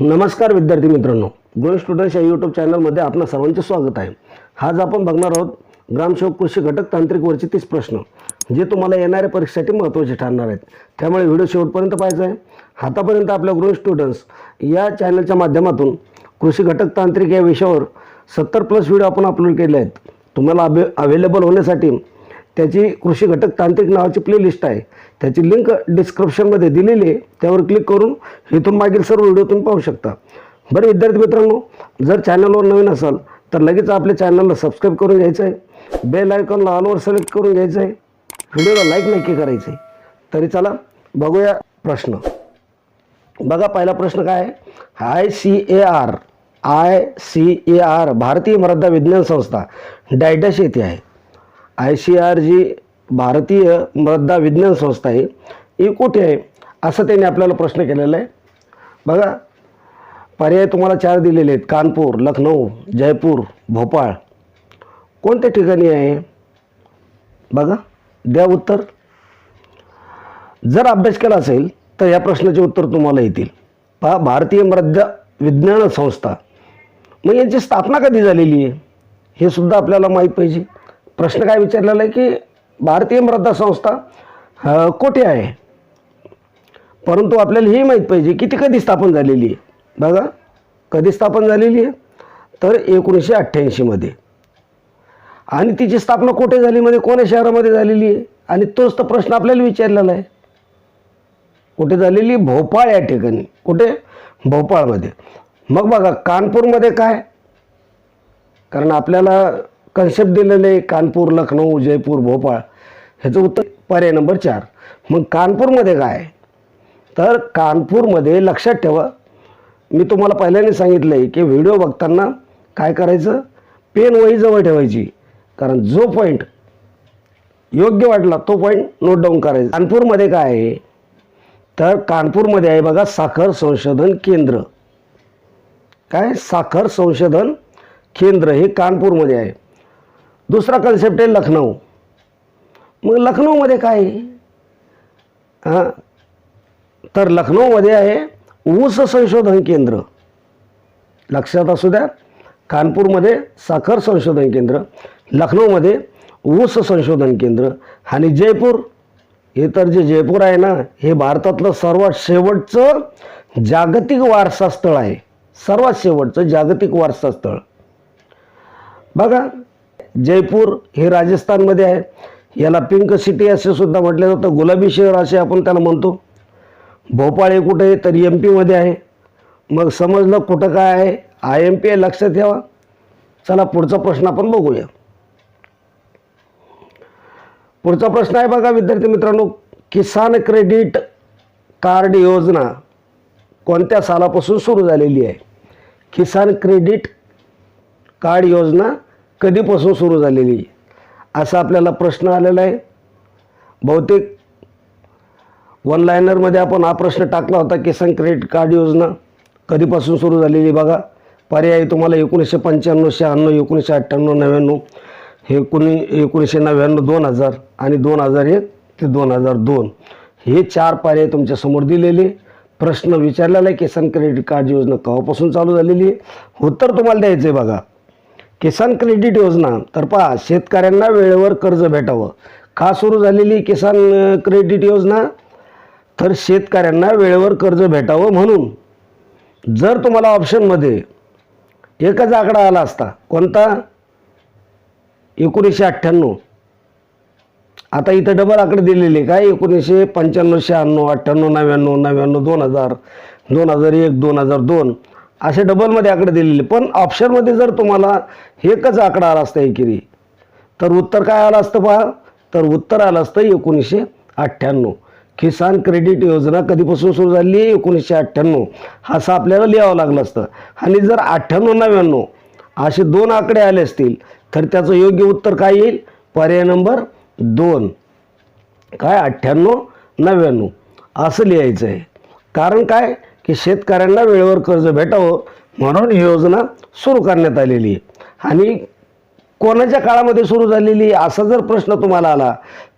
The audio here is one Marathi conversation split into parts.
नमस्कार विद्यार्थी मित्रांनो ग्रो स्टुडंट्स या यूट्यूब चॅनलमध्ये आपलं सर्वांचे स्वागत आहे. आज आपण बघणार आहोत ग्रामसेवक कृषी घटक तांत्रिकवरचे तीस प्रश्न जे तुम्हाला येणाऱ्या परीक्षेसाठी महत्त्वाचे ठरणार आहेत. त्यामुळे व्हिडिओ शेवटपर्यंत पाहायचा आहे. आतापर्यंत आपल्या ग्रो स्टुडंट्स या चॅनलच्या माध्यमातून कृषी घटक तांत्रिक या विषयावर सत्तर प्लस व्हिडिओ आपण अपलोड केले आहेत. तुम्हाला अभे अवेलेबल होण्यासाठी त्याची कृषी घटक तांत्रिक नावाची प्लेलिस्ट आहे. त्याची लिंक डिस्क्रिप्शनमध्ये दिलेली आहे. त्यावर क्लिक करून इथून मागील सर्व व्हिडिओ तुम्ही पाहू शकता. बरं विद्यार्थी मित्रांनो जर चॅनलवर नवीन असाल तर लगेच आपल्या चॅनलला सबस्क्राईब करून घ्यायचं आहे. बेल आयकॉनला ऑलवर सिलेक्ट करून घ्यायचं आहे. व्हिडिओला लाईक नक्की करायचं आहे. तरी चला बघूया प्रश्न. बघा पहिला प्रश्न काय आहे? I C A R I C A R भारतीय मृदा विज्ञान संस्था डायडॅश येथे आहे. आय सी आर जी भारतीय मृदा विज्ञान संस्था आहे. ही कुठे आहे? असं त्यांनी आपल्याला प्रश्न केलेला आहे. बघा पर्याय तुम्हाला चार दिलेले आहेत. कानपूर लखनौ जयपूर भोपाळ. कोणत्या ठिकाणी आहे? बघा द्या उत्तर. जर अभ्यास केला असेल तर या प्रश्नाचे उत्तर तुम्हाला येतील. पहा भारतीय मृदा विज्ञान संस्था. मग यांची स्थापना कधी झालेली आहे? हे सुद्धा आपल्याला माहीत पाहिजे. प्रश्न काय विचारलेला आहे की भारतीय मृदा संस्था कोठे आहे? परंतु आपल्याला हे माहीत पाहिजे की ती कधी स्थापन झालेली आहे. बघा कधी स्थापन झालेली आहे? तर एकोणीसशे अठ्ठ्याऐंशीमध्ये आणि तिची स्थापना कुठे झाली? म्हणजे कोण्या शहरामध्ये झालेली आहे? आणि तोच तर प्रश्न आपल्याला विचारलेला आहे. कुठे झालेली? भोपाळ या ठिकाणी. कुठे? भोपाळमध्ये. मग बघा कानपूरमध्ये काय? कारण आपल्याला कन्सेप्ट दिलेलं आहे कानपूर लखनौ जयपूर भोपाळ. ह्याचं उत्तर पर्याय नंबर चार. मग कानपूरमध्ये काय? आहे? तर कानपूरमध्ये लक्षात ठेवा मी तुम्हाला पहिल्याने सांगितलं आहे की व्हिडिओ बघताना काय करायचं? पेन वही जवळ ठेवायची. कारण जो पॉईंट योग्य वाटला तो पॉईंट नोट डाऊन करायचा. कानपूरमध्ये काय आहे? तर कानपूरमध्ये आहे बघा साखर संशोधन केंद्र. काय? साखर संशोधन केंद्र हे कानपूरमध्ये आहे. दुसरा कन्सेप्ट आहे लखनौ. मग लखनौमध्ये काय? आहे हां? तर लखनौमध्ये आहे ऊस संशोधन केंद्र. लक्षात असू द्या कानपूरमध्ये साखर संशोधन केंद्र लखनौमध्ये ऊस संशोधन केंद्र आणि जयपूर. हे तर जे जयपूर आहे ना हे भारतातलं सर्वात शेवटचं जागतिक वारसा स्थळ आहे. सर्वात शेवटचं जागतिक वारसा स्थळ बघा जयपूर हे राजस्थानमध्ये आहे. याला पिंक सिटी असे सुद्धा म्हटलं जातं. गुलाबी शहर असे आपण त्याला म्हणतो. भोपाळ हे कुठे आहे? तर एम पीमध्ये आहे. मग समजलं कुठं काय आहे? आय एम पी आहे लक्षात ठेवा. चला पुढचा प्रश्न आपण बघूया. पुढचा प्रश्न आहे बघा विद्यार्थी मित्रांनो किसान क्रेडिट कार्ड योजना कोणत्या सालापासून सुरू झालेली आहे? किसान क्रेडिट कार्ड योजना कधीपासून सुरू झालेली आहे? असा आपल्याला प्रश्न आलेला आहे. बहुतेक वन लायनरमध्ये आपण हा प्रश्न टाकला होता किसान क्रेडिट कार्ड योजना कधीपासून सुरू झालेली बघा. पर्याय तुम्हाला एकोणीसशे पंच्याण्णव शहाण्णव एकोणीसशे अठ्ठ्याण्णव नव्याण्णव हे एकोणी एकोणीसशे नव्याण्णव दोन हजार आणि दोन हजार एक ते दोन हजार दोन. हे चार पर्याय तुमच्यासमोर दिलेले. प्रश्न विचारलेला आहे किसान क्रेडिट कार्ड योजना केव्हापासून चालू झालेली आहे? उत्तर तुम्हाला द्यायचं आहे बघा. किसान क्रेडिट योजना तर पहा शेतकऱ्यांना वेळेवर कर्ज भेटावं. का सुरू झालेली किसान क्रेडिट योजना? तर शेतकऱ्यांना वेळेवर कर्ज भेटावं म्हणून. जर तुम्हाला ऑप्शनमध्ये एकच आकडा आला असता कोणता? एकोणीसशे अठ्ठ्याण्णव. आता इथं डबल आकडे दिलेले काय? एकोणीसशे पंच्याण्णव शहाण्णव अठ्ठ्याण्णव नव्याण्णव नव्याण्णव दोन हजार दोन हजार एक दोन हजार दोन. असे डबलमध्ये आकडे दिलेले. पण ऑप्शनमध्ये जर तुम्हाला एकच आकडा आला असता एकेरी तर उत्तर काय आलं असतं पहा? तर उत्तर आलं असतं एकोणीसशे अठ्ठ्याण्णव. किसान क्रेडिट योजना कधीपासून सुरू झाली? आहे एकोणीसशे अठ्ठ्याण्णव. असं आपल्याला लिहावं लागलं असतं. आणि जर अठ्ठ्याण्णव नव्याण्णव असे दोन आकडे आले असतील तर त्याचं योग्य उत्तर काय येईल? पर्याय नंबर दोन. काय? अठ्ठ्याण्णव नव्याण्णव. असं लिहायचं आहे. कारण काय? की शेतकऱ्यांना वेळेवर कर्ज भेटावं म्हणून ही योजना सुरू करण्यात आलेली आहे. आणि कोणाच्या काळामध्ये सुरू झालेली आहे असा जर प्रश्न तुम्हाला आला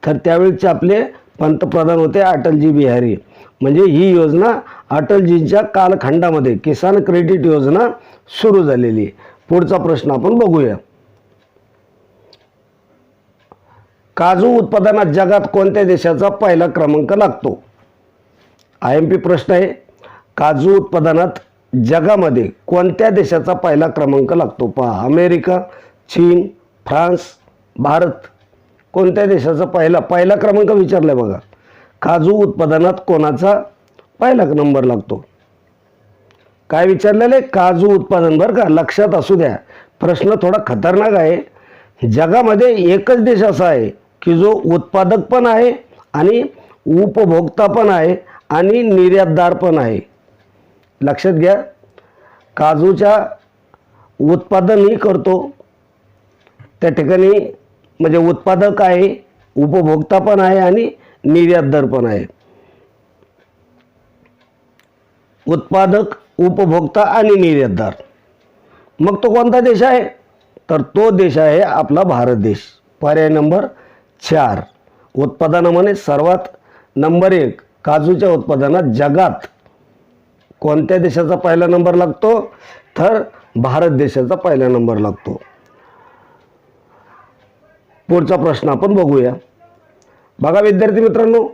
तर त्यावेळेचे आपले पंतप्रधान होते अटलजी बिहारी. म्हणजे ही योजना अटलजींच्या कालखंडामध्ये किसान क्रेडिट योजना सुरू झालेली आहे. पुढचा प्रश्न आपण बघूया. काजू उत्पादनात जगात कोणत्या देशाचा पहिला क्रमांक लागतो? आय एम पी प्रश्न आहे. काजू उत्पादनात जगामध्ये कोणत्या देशाचा पहिला क्रमांक लागतो? पहा अमेरिका चीन फ्रान्स भारत. कोणत्या देशाचा पहिला पहिला क्रमांक विचारलाय बघा. काजू उत्पादनात कोणाचा पहिला नंबर लागतो? काय विचारलेलं आहे? काजू उत्पादन बरं का? लक्षात असू द्या. प्रश्न थोडा खतरनाक आहे. जगामध्ये एकच देश असा आहे की जो उत्पादक पण आहे आणि उपभोक्ता पण आहे आणि निर्यातदार पण आहे. लक्षात घ्या काजूच्या उत्पादनही करतो. त्या ठिकाणी म्हणजे उत्पादक आहे उपभोक्ता पण आहे आणि निर्यातदार पण आहे. उत्पादक उपभोक्ता आणि निर्यातदार. मग तो कोणता देश आहे? तर तो देश आहे आपला भारत देश. पर्याय नंबर चार. उत्पादनामध्ये सर्वात नंबर एक काजूच्या उत्पादनात जगात कोणत्या देशाचा पहिला नंबर लागतो? तर भारत देशाचा पहिला नंबर लागतो. पुढचा प्रश्न आपण बघूया. बघा विद्यार्थी मित्रांनो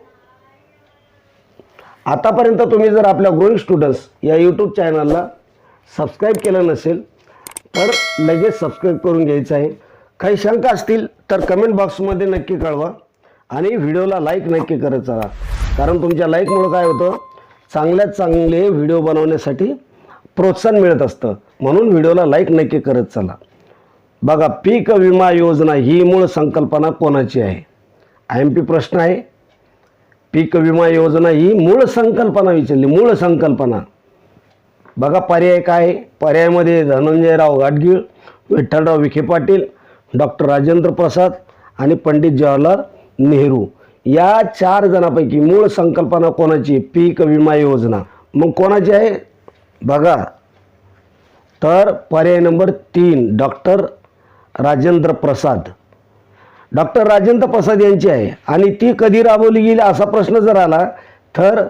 आतापर्यंत तुम्ही जर आपल्या ग्रोईंग स्टुडंट्स या यूट्यूब चॅनलला सबस्क्राईब केलं नसेल तर लगेच सबस्क्राईब करून घ्यायचं आहे. काही शंका असतील तर कमेंट बॉक्समध्ये नक्की कळवा आणि व्हिडिओला लाईक नक्की करत चला कारण तुमच्या लाईकमुळं काय होतं? चांगल्यात चांगले व्हिडिओ बनवण्यासाठी प्रोत्साहन मिळत असतं. म्हणून व्हिडिओला लाईक नक्की करत चला. बघा पीक विमा योजना ही मूळ संकल्पना कोणाची आहे? आय एम पी प्रश्न आहे. पीक विमा योजना ही मूळ संकल्पना विचारली मूळ संकल्पना. बघा पर्याय काय आहे? पर्यायामध्ये धनंजयराव गाडगीळ विठ्ठलराव विखे पाटील डॉक्टर राजेंद्र प्रसाद आणि पंडित जवाहरलाल नेहरू. या चार जणांपैकी मूळ संकल्पना कोणाची? पीक विमा योजना. मग कोणाची आहे? बघा. तर पर्याय नंबर तीन डॉक्टर राजेंद्र प्रसाद. डॉक्टर राजेंद्र प्रसाद यांची आहे. आणि ती कधी राबवली गेली असा प्रश्न जर आला तर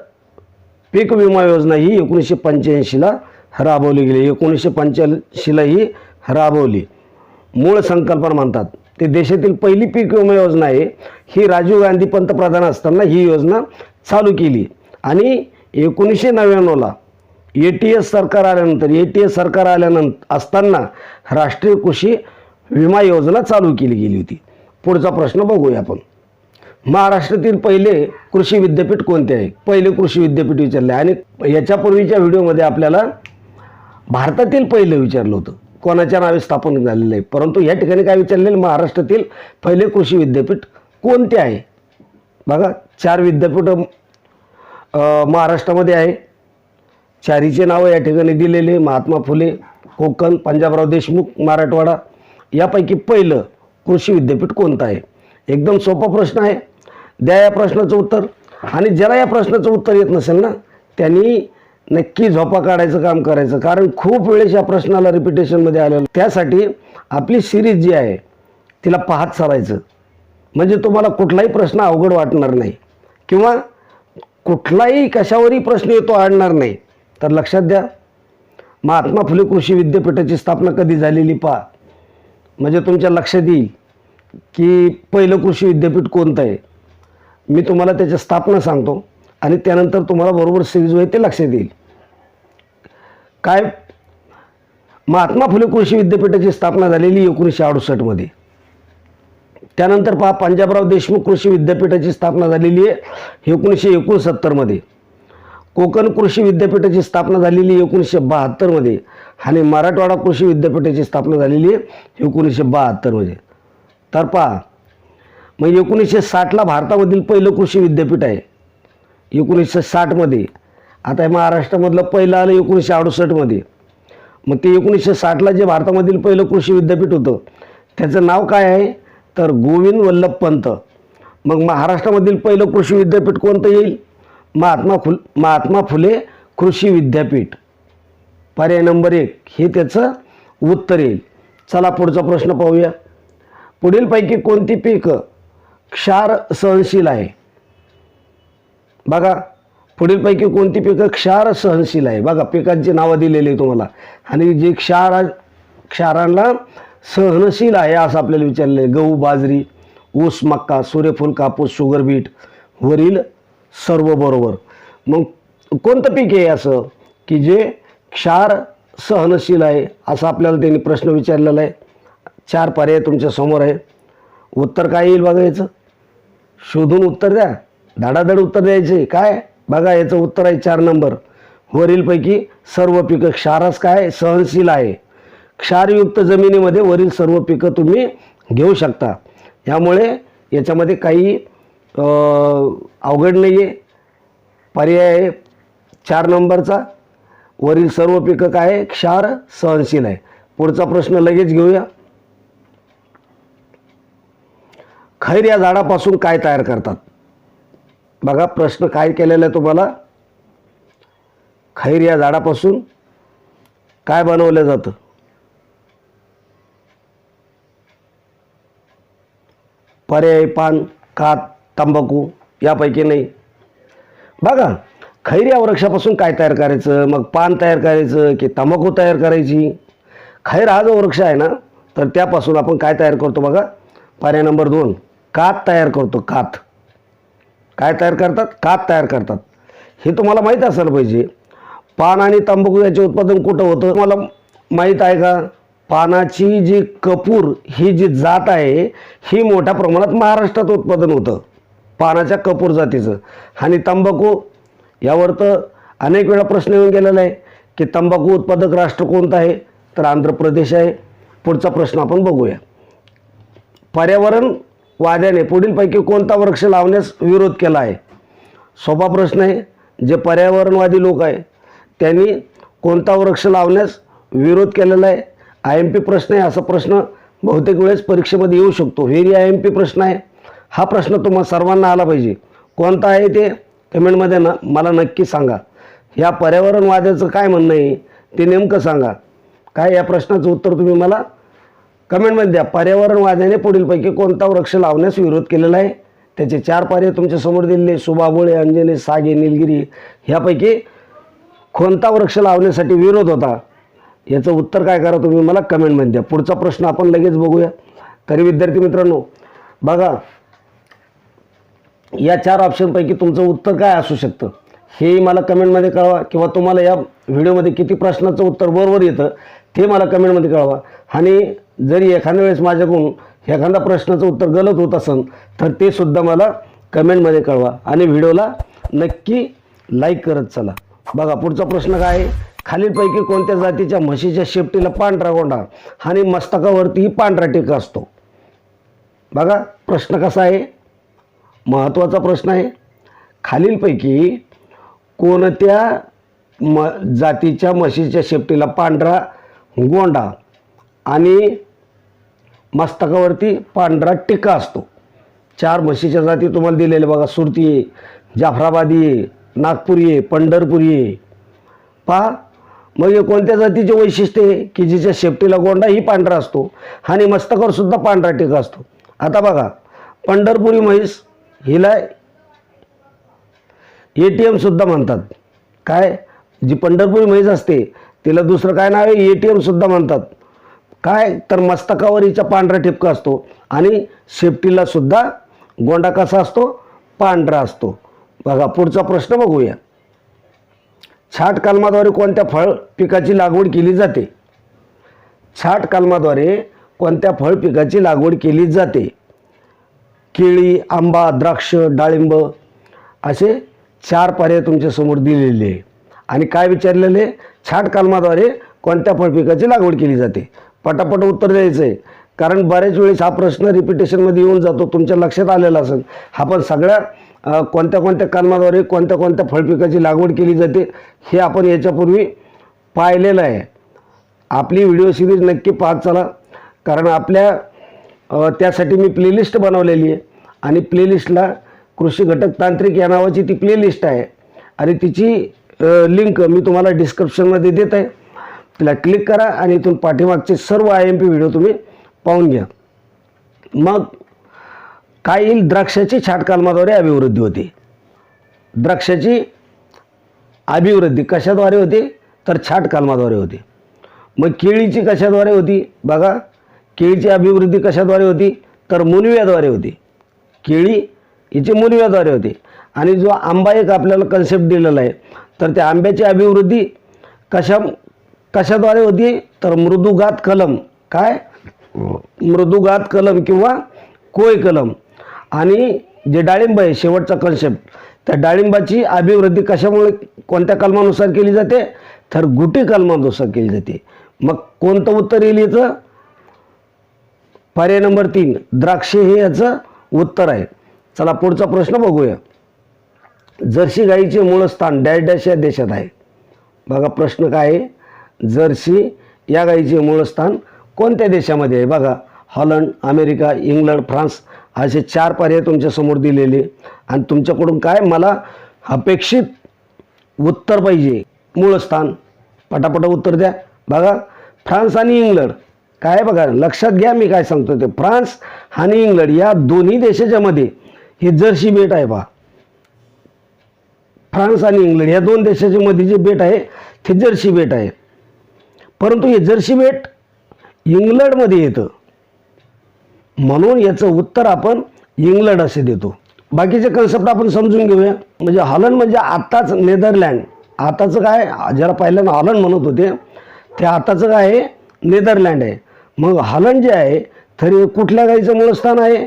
पीक विमा योजना ही एकोणीसशे पंच्याऐंशीला राबवली गेली. एकोणीसशे पंच्याऐंशीला ही राबवली. मूळ संकल्पना म्हणतात. ते देशातील पहिली पीक विमा योजना आहे. ही राजीव गांधी पंतप्रधान असताना ही योजना चालू केली. आणि एकोणीसशे नव्याण्णवला ए टी एस सरकार आल्यानंतर ए टी एस सरकार आल्यानंतर असताना राष्ट्रीय कृषी विमा योजना चालू केली गेली होती. पुढचा प्रश्न बघूया आपण. महाराष्ट्रातील पहिले कृषी विद्यापीठ कोणते आहे? पहिले कृषी विद्यापीठ विचारले. आणि याच्यापूर्वीच्या व्हिडिओमध्ये आपल्याला भारतातील पहिलं विचारलं होतं. कोणाच्या नावे स्थापन झालेलं आहे परंतु या ठिकाणी काय विचारलेलं महाराष्ट्रातील पहिले कृषी विद्यापीठ कोणते आहे? बघा चार विद्यापीठ महाराष्ट्रामध्ये आहे. चारीचे नावं या ठिकाणी दिलेले महात्मा फुले कोकण पंजाबराव देशमुख मराठवाडा. यापैकी पहिलं कृषी विद्यापीठ कोणतं आहे? एकदम सोपा प्रश्न आहे. द्या या प्रश्नाचं उत्तर. आणि ज्याला या प्रश्नाचं उत्तर येत नसेल ना त्यांनी नक्की झोपा काढायचं काम करायचं. कारण खूप वेळेस या प्रश्नाला रिपिटेशनमध्ये आलेलं त्यासाठी आपली सिरीज जी आहे तिला पाहत चालायचं. म्हणजे तुम्हाला कुठलाही प्रश्न अवघड वाटणार नाही. किंवा कुठलाही कशावरही प्रश्न येतो आणणार नाही. तर लक्षात द्या महात्मा फुले कृषी विद्यापीठाची स्थापना कधी झालेली पहा. म्हणजे तुमच्या लक्षात येईल की पहिलं कृषी विद्यापीठ कोणतं आहे. मी तुम्हाला त्याची स्थापना सांगतो आणि त्यानंतर तुम्हाला बरोबर सिरीज होईल ते लक्षात येईल. काय? महात्मा फुले कृषी विद्यापीठाची स्थापना झालेली एकोणीसशे अडुसष्टमध्ये त्यानंतर पहा पंजाबराव देशमुख कृषी विद्यापीठाची स्थापना झालेली आहे एकोणीसशे एकोणसत्तरमध्ये कोकण कृषी विद्यापीठाची स्थापना झालेली एकोणीसशे बहात्तरमध्ये आणि मराठवाडा कृषी विद्यापीठाची स्थापना झालेली आहे एकोणीसशे बहात्तरमध्ये तर पहा मग एकोणीसशे साठला भारतामधील पहिलं कृषी विद्यापीठ आहे. एकोणीसशे साठमध्ये आता हे महाराष्ट्रामधलं पहिलं आलं एकोणीसशे अडुसष्टमध्ये मग ते एकोणीसशे साठला जे भारतामधील पहिलं कृषी विद्यापीठ होतं त्याचं नाव काय आहे? तर गोविंद वल्लभ पंत. मग महाराष्ट्रामधील पहिलं कृषी विद्यापीठ कोणतं येईल? महात्मा फुल महात्मा फुले कृषी विद्यापीठ. पर्याय नंबर एक हे त्याचं उत्तर येईल. चला पुढचा प्रश्न पाहूया. पुढीलपैकी कोणती पीक क्षार सहनशील आहे? बघा पुढीलपैकी कोणती पिकं क्षार सहनशील आहे? बघा पिकांची नावं दिलेली आहे तुम्हाला. आणि जे क्षार क्षारांना सहनशील आहे असं आपल्याला विचारलं आहे गहू बाजरी ऊस मक्का सूर्यफूल कापूस शुगर बीट वरील सर्व बरोबर. मग कोणतं पीक आहे असं? की जे क्षार सहनशील आहे असं आपल्याला त्यांनी प्रश्न विचारलेला आहे. चार पर्याय तुमच्यासमोर आहे उत्तर काय येईल बघायचं? शोधून उत्तर द्या. धडाधड उत्तर द्यायचे. काय? बघा याचं उत्तर आहे चार नंबर. वरीलपैकी सर्व पिकं क्षारस काय? सहनशील आहे. क्षारयुक्त जमिनीमध्ये वरील सर्व पिकं तुम्ही घेऊ शकता. यामुळे याच्यामध्ये काही अवघड नाही आहे पर्याय आहे. चार नंबरचा. वरील सर्व पिकं काय? क्षार सहनशील आहे. पुढचा प्रश्न लगेच घेऊया. खैर या झाडापासून काय तयार करतात? बघा प्रश्न काय केलेला आहे तुम्हाला. खैर या झाडापासून काय बनवलं जातं? पर्याय पान कात तंबाखू यापैकी नाही. बघा खैर या वृक्षापासून काय तयार करायचं? मग पान तयार करायचं की तंबाखू तयार करायची? खैर हा जो वृक्ष आहे ना तर त्यापासून आपण काय तयार करतो बघा? पर्याय नंबर दोन कात तयार करतो कात. काय तयार करतात? कात तयार करतात. हे तुम्हाला माहीत असायला पाहिजे. पान आणि तंबाखू याचे उत्पादन कुठं होतं? तुम्हाला माहीत आहे का? पानाची जी कपूर ही जी जात आहे ही मोठ्या प्रमाणात महाराष्ट्रात उत्पादन होतं. पानाच्या कपूर जातीचं. आणि तंबाखू यावर तर अनेक वेळा प्रश्न येऊन गेलेला आहे की तंबाखू उत्पादक राष्ट्र कोणतं आहे? तर आंध्र प्रदेश आहे. पुढचा प्रश्न आपण बघूया. पर्यावरण वाद्याने पुढीलपैकी कोणता वृक्ष लावण्यास विरोध केला आहे? सोपा प्रश्न आहे. जे पर्यावरणवादी लोक आहे त्यांनी कोणता वृक्ष लावण्यास विरोध केलेला आहे? आय एम पी प्रश्न आहे असा प्रश्न बहुतेक वेळेस परीक्षेमध्ये येऊ शकतो. व्हेरी आय एम पी प्रश्न आहे. हा प्रश्न तुम्हाला सर्वांना आला पाहिजे. कोणता आहे ते कमेंटमध्ये ना मला नक्की सांगा. या पर्यावरणवाद्याचं काय म्हणणं आहे ते नेमकं सांगा. काय या प्रश्नाचं उत्तर तुम्ही मला कमेंटमध्ये द्या पर्यावरणवाद्याने पुढीलपैकी कोणता वृक्ष लावण्यास विरोध केलेला आहे? त्याचे चार पर्याय तुमच्यासमोर दिलेले सुबाबोळे अंजने सागे निलगिरी. ह्यापैकी कोणता वृक्ष लावण्यासाठी विरोध होता? याचं उत्तर काय करा तुम्ही मला कमेंटमध्ये द्या. पुढचा प्रश्न आपण लगेच बघूया. तरी विद्यार्थी मित्रांनो बघा या चार ऑप्शनपैकी तुमचं उत्तर काय असू शकतं? हेही मला कमेंटमध्ये कळवा किंवा तुम्हाला या व्हिडिओमध्ये किती प्रश्नाचं उत्तर बरोबर येतं. ते मला कमेंटमध्ये कळवा. आणि जरी एखाद्या वेळेस माझ्याकडून एखादा प्रश्नाचं उत्तर गलत होत असेल तर ते सुद्धा मला कमेंटमध्ये कळवा. आणि व्हिडिओला नक्की लाईक करत चला. बघा पुढचा प्रश्न काय आहे? खालीलपैकी कोणत्या जातीच्या म्हशीच्या शेपटीला पांढरा गोंडा आणि मस्तकावरतीही पांढरा टिका असतो? बघा प्रश्न कसा आहे? महत्त्वाचा प्रश्न आहे. खालीलपैकी कोणत्या म जातीच्या म्हशीच्या शेपटीला पांढरा गोंडा. आणि मस्तकावरती पांढरा टिक्का असतो. चार म्हशीच्या जाती तुम्हाला दिलेले बघा. सुरती आहे जाफराबादी आहे नागपुरी आहे पंढरपुरी आहे. पहा मग हे कोणत्या जातीचे वैशिष्ट्य आहे? की जिच्या शेपटीला गोंडा ही पांढरा असतो. आणि मस्तकावर सुद्धा पांढरा टिका असतो. आता बघा पंढरपुरी म्हैस हिला ए टी एमसुद्धा म्हणतात. काय? जी पंढरपुरी म्हैस असते तिला दुसरं काय नाव आहे? ए टी एमसुद्धा म्हणतात. काय? तर मस्तकावर हिचा पांढरा ठिपका असतो. आणि शेपटीला सुद्धा गोंडा कसा असतो? पांढरा असतो. बघा पुढचा प्रश्न बघूया. छाट कलमाद्वारे कोणत्या फळ पिकाची लागवड केली जाते? छाट कलमाद्वारे कोणत्या फळ पिकाची लागवड केली जाते? केळी आंबा द्राक्ष डाळिंब असे चार पर्याय तुमच्यासमोर दिलेले आहे आणि काय विचारलेले? छाट कलमाद्वारे कोणत्या फळपिकाची लागवड केली जाते. पटापट उत्तर द्यायचं. आहे कारण बऱ्याच वेळेस हा प्रश्न रिपिटेशनमध्ये येऊन जातो. तुमच्या लक्षात आलेला असेल. हा पण सगळ्या कोणत्या कोणत्या कलमाद्वारे कोणत्या कोणत्या फळपिकाची लागवड केली जाते हे आपण याच्यापूर्वी पाहिलेलं आहे. आपली व्हिडिओ सिरीज नक्की पाहत चला. कारण आपल्या त्यासाठी मी प्लेलिस्ट बनवलेली आहे. आणि प्लेलिस्टला कृषी घटक तांत्रिक या नावाची ती प्लेलिस्ट आहे. आणि तिची लिंक मी तुम्हाला डिस्क्रिप्शनमध्ये देत आहे. तिला क्लिक करा आणि इथून पाठीमागचे सर्व आय एम पी व्हिडिओ तुम्ही पाहून घ्या. मग काय येईल? द्राक्षाची छाटकालमाद्वारे अभिवृद्धी होते. द्राक्षाची अभिवृद्धी कशाद्वारे होते? तर छाटकालमाद्वारे होते. मग केळीची कशाद्वारे होती? बघा केळीची अभिवृद्धी कशाद्वारे होती? तर मुनव्याद्वारे होती. केळी हिची मुनव्याद्वारे होती. आणि जो आंबा एक आपल्याला कन्सेप्ट दिलेला आहे तर त्या आंब्याची अभिवृद्धी कशा कशाद्वारे होती? तर मृदुगात कलम. काय? मृदुगात कलम किंवा कोय कलम. आणि जे डाळिंब आहे शेवटचा कन्सेप्ट त्या डाळिंबाची अभिवृद्धी कशामुळे कोणत्या कलमानुसार केली जाते? तर गुटी कलमानुसार केली जाते. मग कोणतं उत्तर येईल याचं? पर्याय नंबर तीन द्राक्षे हे याचं उत्तर आहे. चला पुढचा प्रश्न बघूया. जर्सी गाईचे मूळ स्थान डॅश डॅश या देशात आहे. बघा प्रश्न काय आहे? जर्सी या गाईचे मूळ स्थान कोणत्या देशामध्ये आहे? बघा हॉलंड अमेरिका इंग्लंड फ्रान्स असे चार पर्याय तुमच्यासमोर दिलेले. आणि तुमच्याकडून काय? मला अपेक्षित उत्तर पाहिजे. मूळ स्थान. पटापट उत्तर द्या. बघा फ्रान्स आणि इंग्लंड. काय बघा लक्षात घ्या मी काय सांगतो ते. फ्रान्स आणि इंग्लंड या दोन्ही देशाच्यामध्ये ही जर्सी बेट आहे पहा फ्रान्स आणि इंग्लंड या दोन देशाच्या मध्ये जे बेट आहे ते जर्सी बेट आहे. परंतु हे जर्सी बेट इंग्लंडमध्ये येतं. म्हणून याचं उत्तर आपण इंग्लंड असे देतो. बाकीचे कन्सेप्ट आपण समजून घेऊया. म्हणजे हॉलंड म्हणजे आत्ताच नेदरलँड. आताचं काय ज्याला पहिल्यांदा हॉलंड म्हणत होते. ते आताचं काय आहे नेदरलँड आहे. मग हॉलंड जे आहे तरी कुठल्या गाईचं मूळस्थान आहे?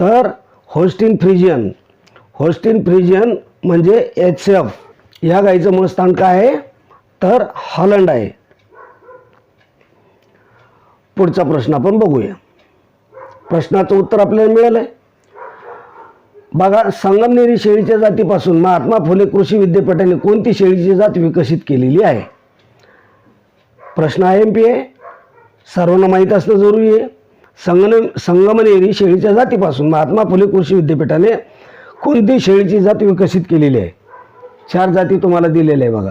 तर होस्टिन फ्रिजियन. होस्टिन फ्रिजियन म्हणजे एच एफ या गाईचं मूळस्थान काय आहे? तर हॉलंड आहे. पुढचा प्रश्न आपण बघूया. प्रश्नाचं उत्तर आपल्याला मिळालं आहे बघा संगमनेरी शेळीच्या जातीपासून महात्मा फुले कृषी विद्यापीठाने कोणती शेळीची जात विकसित केलेली आहे? प्रश्न आहे एम पी आहे सर्वांना माहीत असणं जरुरी आहे. संगम संगमनेरी शेळीच्या जातीपासून महात्मा फुले कृषी विद्यापीठाने कोणती शेळीची जात विकसित केलेली आहे. चार जाती तुम्हाला दिलेल्या आहे बघा.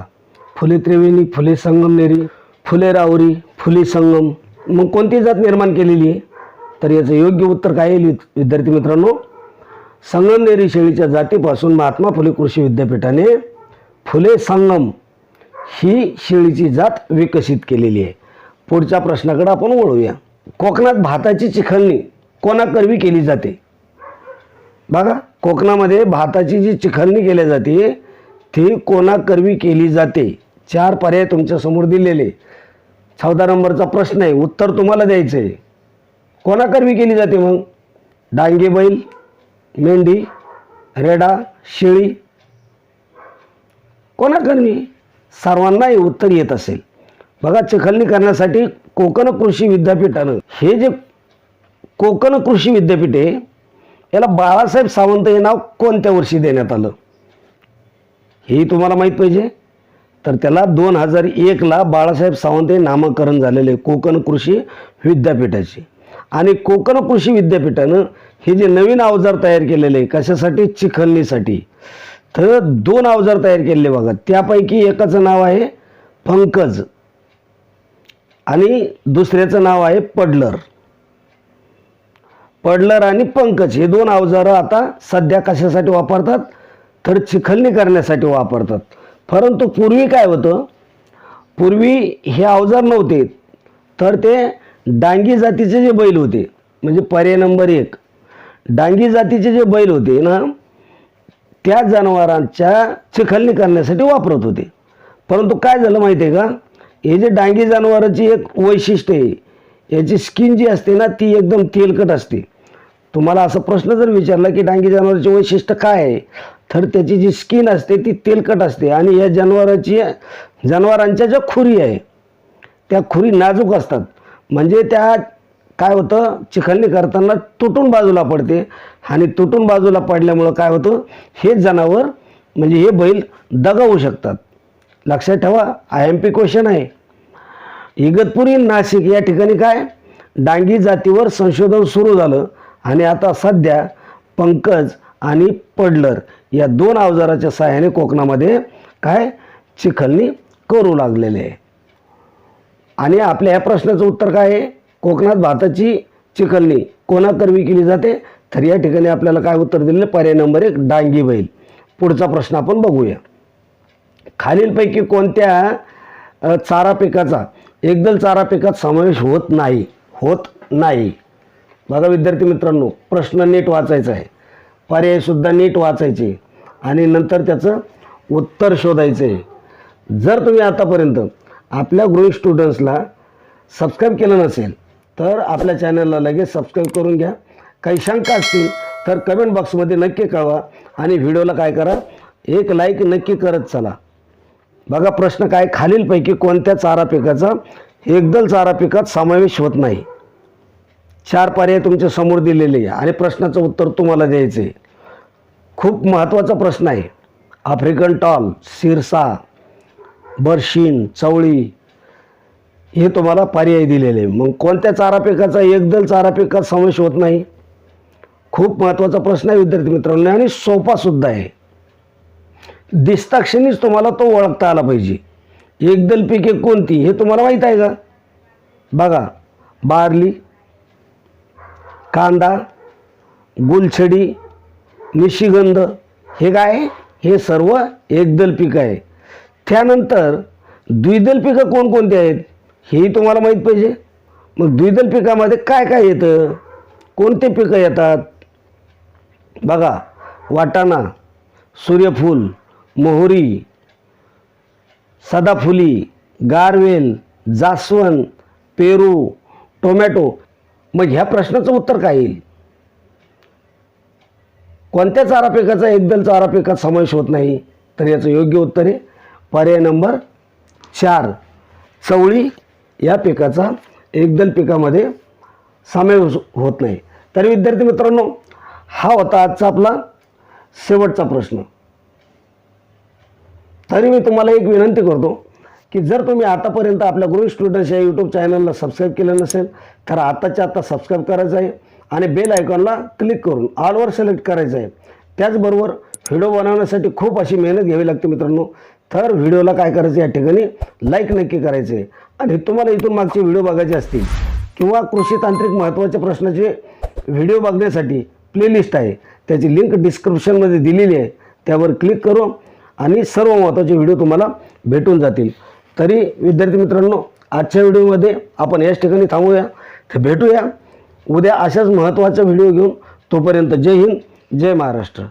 फुले त्रिवेणी फुले संगमनेरी फुले रावरी फुले संगम. मग कोणती जात निर्माण केलेली आहे? तर याचं योग्य उत्तर काय येईल विद्यार्थी मित्रांनो? संगमनेरी शेळीच्या जातीपासून महात्मा फुले कृषी विद्यापीठाने फुले संगम ही शेळीची जात विकसित केलेली आहे. पुढच्या प्रश्नाकडे आपण वळूया. कोकणात भाताची चिखलणी कोणाकरवी केली जाते? बघा कोकणामध्ये भाताची जी चिखलणी केली जाते ती कोणाकरवी केली जाते? चार पर्याय तुमच्यासमोर दिलेले. चौदा नंबरचा प्रश्न आहे उत्तर तुम्हाला द्यायचं आहे कोणाकरवी केली जाते मग? डांगे बैल मेंढी रेडा शेळी. कोणाकरवी सर्वांना हे उत्तर येत असेल. बघा चिखलणी करण्यासाठी कोकण कृषी विद्यापीठानं हे जे कोकण कृषी विद्यापीठ आहे याला बाळासाहेब सावंत हे नाव कोणत्या वर्षी देण्यात आलं? हेही तुम्हाला माहीत पाहिजे. तर त्याला दोन हजार एकला बाळासाहेब सावंत हे नामकरण झालेले आहे कोकण कृषी विद्यापीठाचे. आणि कोकण कृषी विद्यापीठानं हे जे नवीन अवजार तयार केलेले कशासाठी? चिखलणीसाठी तर दोन अवजार तयार केलेले बघा त्यापैकी एकाचं नाव आहे पंकज आणि दुसऱ्याचं नाव आहे पडलर. पडलर आणि पंकज हे दोन अवजारं आता सध्या कशासाठी वापरतात? तर चिखलणी करण्यासाठी वापरतात. परंतु पूर्वी काय होतं? पूर्वी हे अवजार नव्हते. तर ते डांगी जातीचे जे बैल होते म्हणजे पर्याय नंबर एक. डांगी जातीचे जे बैल होते ना त्या जनावरांच्या चिखलणी करण्यासाठी वापरत होते. परंतु काय झालं माहिती आहे का? हे जे डांगी जनावरांची एक वैशिष्ट्य आहे याची स्किन जी असते ना ती एकदम तेलकट असते. तुम्हाला असा प्रश्न जर विचारला की डांगी जनावरांचे वैशिष्ट्य काय आहे तर त्याची जी स्किन असते ती तेलकट असते. आणि या जनावराची जनावरांच्या ज्या खुरी आहे त्या खुरी नाजूक असतात. म्हणजे त्या काय होतं चिखलणी करताना तुटून बाजूला पडते. आणि तुटून बाजूला पडल्यामुळं काय होतं हे जनावर म्हणजे हे बैल दगावू शकतात. लक्षात ठेवा आय एम पी क्वेश्चन आहे. इगतपुरी नाशिक या ठिकाणी काय डांगी जातीवर संशोधन सुरू झालं. आणि आता सध्या पंकज आणि पडलर या दोन अवजाराच्या सहाय्याने कोकणामध्ये काय चिखलणी करू लागलेले आहे. आणि आपल्या या प्रश्नाचं उत्तर काय आहे? कोकणात भाताची चिखलणी कोणाकरवी केली जाते? तर या ठिकाणी आपल्याला काय उत्तर दिलेलं पर्याय नंबर एक डांगी बैल. पुढचा प्रश्न आपण बघूया. खालीलपैकी कोणत्या चारा पिकाचा एकदल चारा पिकात समावेश होत नाही होत नाही? बघा विद्यार्थी मित्रांनो प्रश्न नीट वाचायचा आहे. पर्यायसुद्धा नीट वाचायचे. आणि नंतर त्याचं उत्तर शोधायचं. आहे जर तुम्ही आतापर्यंत आपल्या गृह स्टुडंट्सला सबस्क्राईब केलं नसेल तर आपल्या चॅनलला लगेच सबस्क्राईब करून घ्या. काही शंका असतील तर कमेंट बॉक्समध्ये नक्की कळवा आणि व्हिडिओला काय करा एक लाईक नक्की करत चला. बघा प्रश्न काय खालीलपैकी कोणत्या चारा पिकाचा एकदल चारा पिकात समावेश होत नाही. चार पर्याय तुमच्यासमोर दिलेले आहे. आणि प्रश्नाचं उत्तर तुम्हाला द्यायचं आहे खूप महत्त्वाचा प्रश्न आहे. आफ्रिकन टॉल सिरसा बर्शिन चवळी हे तुम्हाला पर्याय दिलेले आहे. मग कोणत्या चारा पिकाचा एकदल चारा पिकात समावेश होत नाही? खूप महत्त्वाचा प्रश्न आहे विद्यार्थी मित्रांनो. आणि सोपासुद्धा आहे. दिसताक्षणीच तुम्हाला तो ओळखता आला पाहिजे. एकदल पिके कोणती हे तुम्हाला माहीत आहे का? बघा बार्ली कांदा गुलछडी निशिगंध हे काय हे सर्व एकदल पिकं आहे. त्यानंतर द्विदल पिकं कोणकोणती आहेत? हेही तुम्हाला माहीत पाहिजे. मग द्विदल पिकामध्ये काय काय येतं? कोणते पिकं येतात? बघा वाटाणा सूर्यफूल मोहरी सदाफुली गारवेल जास्वंद पेरू टोमॅटो मग ह्या प्रश्नाचं उत्तर काय येईल? कोणत्या चारा पिकाचा एकदल चारा पिकात समावेश होत नाही? तर याचं योग्य उत्तर आहे. पर्याय नंबर चार. चवळी या पिकाचा एकदल पिकामध्ये समावेश होत नाही. तर विद्यार्थी मित्रांनो हा होता आजचा आपला शेवटचा प्रश्न. तरी मी तुम्हाला एक विनंती करतो. की जर तुम्ही आतापर्यंत आपल्या गृह स्टुडंट्स या यूट्यूब चॅनलला सबस्क्राईब केलं नसेल तर आताच्या आता सबस्क्राईब करायचं आहे आणि बेल आयकॉनला क्लिक करून ऑलवर सिलेक्ट करायचं आहे. त्याचबरोबर व्हिडिओ बनवण्यासाठी खूप अशी मेहनत घ्यावी लागते मित्रांनो. तर व्हिडिओला काय करायचं या ठिकाणी लाईक नक्की करायचे आहे. आणि तुम्हाला इथून मागचे व्हिडिओ बघायचे असतील किंवा कृषी तांत्रिक महत्त्वाच्या प्रश्नाचे व्हिडिओ बघण्यासाठी प्लेलिस्ट आहे. त्याची लिंक डिस्क्रिप्शनमध्ये दिलेली आहे. त्यावर क्लिक करू आणि सर्व महत्त्वाचे व्हिडिओ तुम्हाला भेटून जातील. तरी विद्यार्थी मित्रांनो आजच्या व्हिडिओमध्ये आपण याच ठिकाणी थांबूया. तर भेटूया. उद्या अशाच महत्त्वाचा व्हिडिओ घेऊन तोपर्यंत जय हिंद जय महाराष्ट्र.